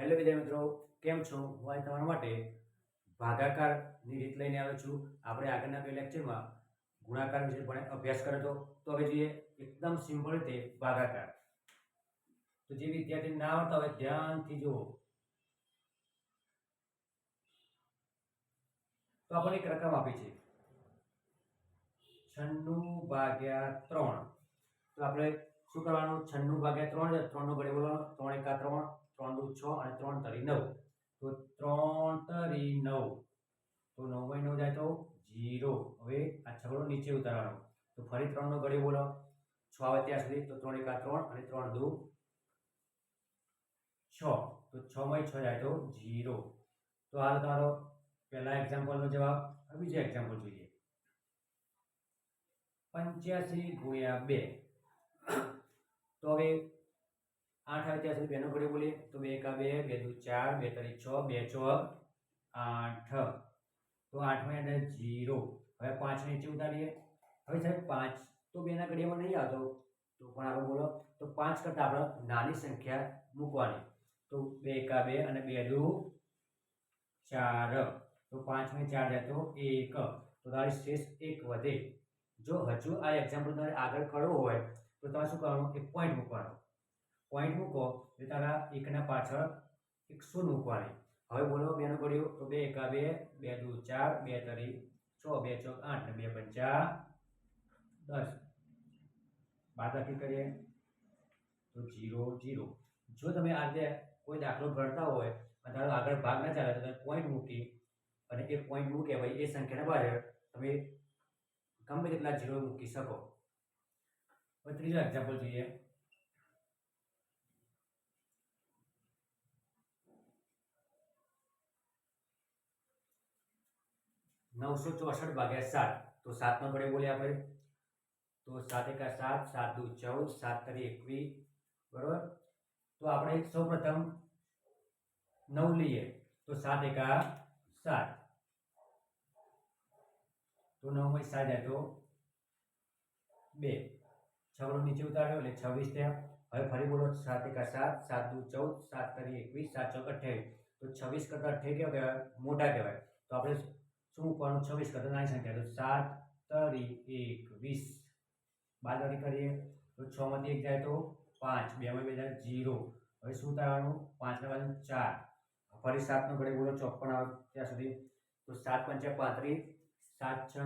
Hello વિદ્યાર્થી મિત્રો, કેમ છો? હું આજે તમારા માટે ભાગાકારની રીત લઈને આવ્યો છું. આપણે આગળના બે લેક્ચરમાં ગુણાકાર વિશે પણ અભ્યાસ કર્યો હતો. તો હવે જોઈએ એકદમ સિમ્પલ રીતે ભાગાકાર. તો જે વિદ્યાર્થી ના આવડતા હોય ધ્યાનથી જુઓ. તો આપણને એક રકમ આપી છે. છન્નું ભાગ્યા ત્રણ. તો આપણે શું કરવાનું? છન્નું ભાગ્યા ત્રણ ત્રણ ત્રણનો ઘડી બોલવાનો, ત્રણ એકા ત્રણ. ત્રણ દુ છ અને ત્રણ તરી નવ. તો ત્રણ તરી નવ. તો નવ નવ જાય તો જીરો. હવે આ છગડો નીચે ઉતારવાનો. તો ફરી ત્રણનો ઘડી બોલો છ આવે ત્યાં સુધી, તો ત્રણ એકા ત્રણ અને ત્રણ દુ છ. તો છ માં છ જાય તો જીરો. તો હાલ તમારો પહેલા એક્ઝામ્પલનો જવાબ હવે બીજા એક્ઝામ્પલ જોઈએ. પંચ્યાસી ગુણ્યા બે. તો હવે આઠ આવે ત્યાં સુધી બેનો ઘડી બોલીએ. તો બે એકા બે બે દુ ચાર, બે તરી છ, બે છ, આઠ. તો આઠમાં એને જીરો. હવે પાંચ નીચે ઉતારીએ. હવે સાહેબ પાંચ તો બેના ઘડિયામાં નહીં આવતો. તો પણ આપણે બોલો. તો પાંચ કરતાં આપણે નાની સંખ્યા મૂકવાની. તો બે એકા બે અને બે દુ ચાર. તો પાંચમાં ચાર જાય તો એક. તો તારી શેષ એક વધે. જો હજુ આ એક્ઝામ્પલ તમારે આગળ કરવો હોય, તો તમારે શું કરવાનું? એક પોઈન્ટ મૂકવાનો. પોઈન્ટ મૂકો એટલે તારા એકના પાછળ એક શૂન્ય મૂકવાની. હવે બોલો બેનો કર્યો તો બે એકા બે બે દુ ચાર, બે તરી છ, બે ચોક આઠ ને બે પંચા દસ. બાદબાકી કરીએ. તો જીરો જીરો. જો તમે આ કોઈ દાખલો ગણતા હોય અને તારો આગળ ભાગ ના ચાલે તો તમે પોઈન્ટ મૂકી અને એ પોઈન્ટ મૂકે ભાઈ, એ સંખ્યાના બહાર તમે ગમે તેટલા જીરો મૂકી શકો. હવે ત્રીજો એક્ઝામ્પલ જોઈએ. નવસો ચોસઠ ભાગ્યા સાત તો સાતનો ઘડે બોલીએ આપણે તો સાત એકા સાત સાત દુ ચૌદ સાત તરી એકવીસ બરોબર તો આપણે સૌ પ્રથમ નવ લઈએ તો સાત એકા સાત તો નવમાં સાત જાય તો બે છગડો નીચે ઉતાર્યો એટલે છવ્વીસ થયા હવે ફરી બોલો, સાત એકા સાત સાત દુ ચૌદ, સાત તરી એકવીસ, સાત ચોક અઠ્યાવીસ. તો છવ્વીસ કરતાં અઠ્યાવીસ કેવા કહેવાય? મોટા કહેવાય. તો આપણે મૂકવાનું છવ્વીસ કરતાં નાની સંખ્યા તો સાત તરી એક, વીસ. બાદબાકી કરીએ તો છ માંથી એક જાય તો પાંચ. બેમાં બે જાય જીરો. હવે શું ઉતારવાનું? પાંચના બાજુ ચાર. ફરી સાતનો ઘડે બોલો ચોપન આવે ત્યાં સુધી. તો સાત પંચા પાંત્રીસ, સાત છ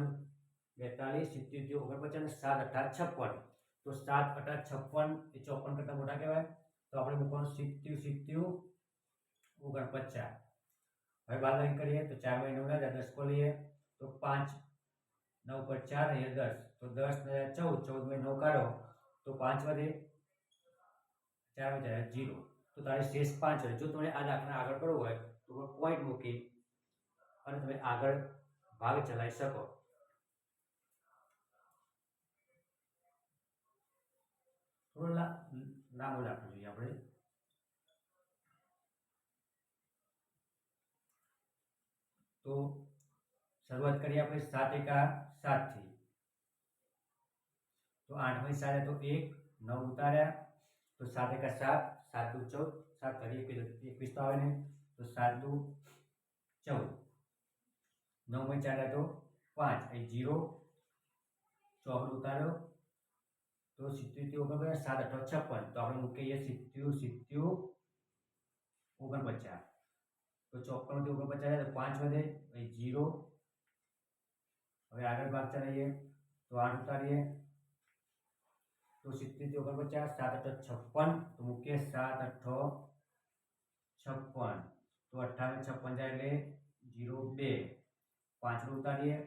બેતાલીસ, સિત્તેર, ઓગણપચાસ અને સાત અઢાર છપ્પન. તો સાત અઢાર છપ્પન એ ચોપન કરતાં મોટા કહેવાય. તો આપણે મૂકવાનું સિત્તેર સિત્તેર, ઓગણપચાસ. હવે બાદબાકી કરીએ તો ચાર બાય નવ દસ ખોલીએ, તો પાંચ, નવ પર ચાર ને દસ. તો દસ ને ચૌદ ચૌદમાં નવ કાઢો, તો પાંચ વધે ચાર ચાર, જીરો. તો તારે શેષ પાંચ હોય. જો તમે આ દાખલા આગળ કરવો હોય, તો પોઈન્ટ મૂકી અને તમે આગળ ભાગ ચલાવી શકો. થોડું લાંબો દાખલો જોઈએ આપણે તો શરૂઆત કરીએ આપણે સાત એકા સાતથી તો આઠમાં સાત તો એક નવ ઉતાર્યા તો સાત એકા સાત સાત દુ ચૌદ સાત કરી એકવીસ એકવીસ તો આવે ને તો સાત દુ ચૌદ નવમાં ચાર તો પાંચ અહીં જીરો ચોકડ ઉતાર્યો તો સિત્તેર ઓગણપચાસ સાત અઠો છપ્પન તો આપણે મૂકીએ સિત્તેર સિત્તેર ઓગણપચાસ તો ચોપનથી ઓગણપચાસ તો પાંચ વધે અહીં જીરો હવે આગળ ભાગ ચલાવીએ તો આઠ ઉતારીએ તો સિત્તેરથી ઓગણપચાસ સાત અઠો છપ્પન તો મૂકીએ સાત અઠો છપ્પન તો અઠ્ઠાવન છપ્પન જાય એટલે જીરો બે પાંચનું ઉતારીએ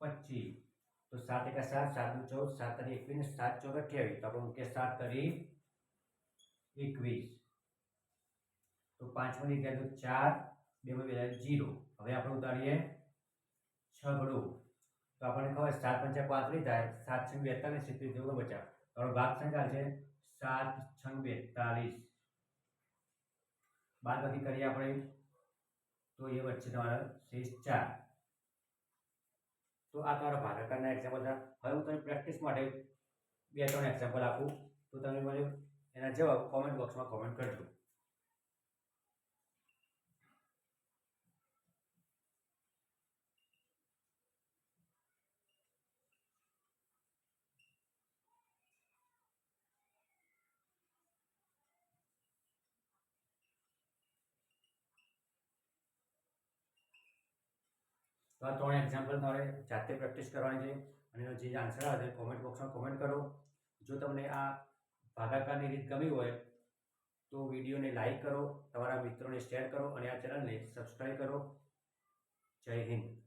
પચીસ તો સાત એકા સાત સાત દુ ચૌદ સાત તરી એકવીસ ને સાત ચોક અઠ્યાવીસ તો આપણે મૂકીએ સાત તરી એકવીસ તો પાંચમાંથી ગયા તો ચાર બેમાં બે જીરો. હવે આપણે ઉતારીએ છગડો તો આપણને ખબર સાત પંચા પાંત્રીસ થાય, સાત છ બેતાલીસ, સિત્તેર જેવો બચાવ. તમારો ભાગ સંખ્યા છે સાત છ બેતાલીસ. બાદ બાકી કરીએ આપણે, તો એ વચ્ચે તમારા શેષ ચાર. તો આ તમારા ભાગાકારના એક્ઝામ્પલ હતા હવે હું તમને પ્રેક્ટિસ માટે બે ત્રણ એક્ઝામ્પલ આપું. તો તમે મને એના જવાબ કોમેન્ટ બોક્સમાં કોમેન્ટ કરજો. તો આ ત્રણ એક્ઝામ્પલ તમારે જાતે પ્રેક્ટિસ કરવાની છે. અને એનો જે આન્સર આવે છે કોમેન્ટ બોક્સમાં કોમેન્ટ કરો. જો તમને આ ભાગાકારની રીત ગમી હોય, તો વિડીયોને લાઈક કરો, તમારા મિત્રોને શેર કરો અને આ ચેનલને સબસ્ક્રાઈબ કરો. જય હિન્દ.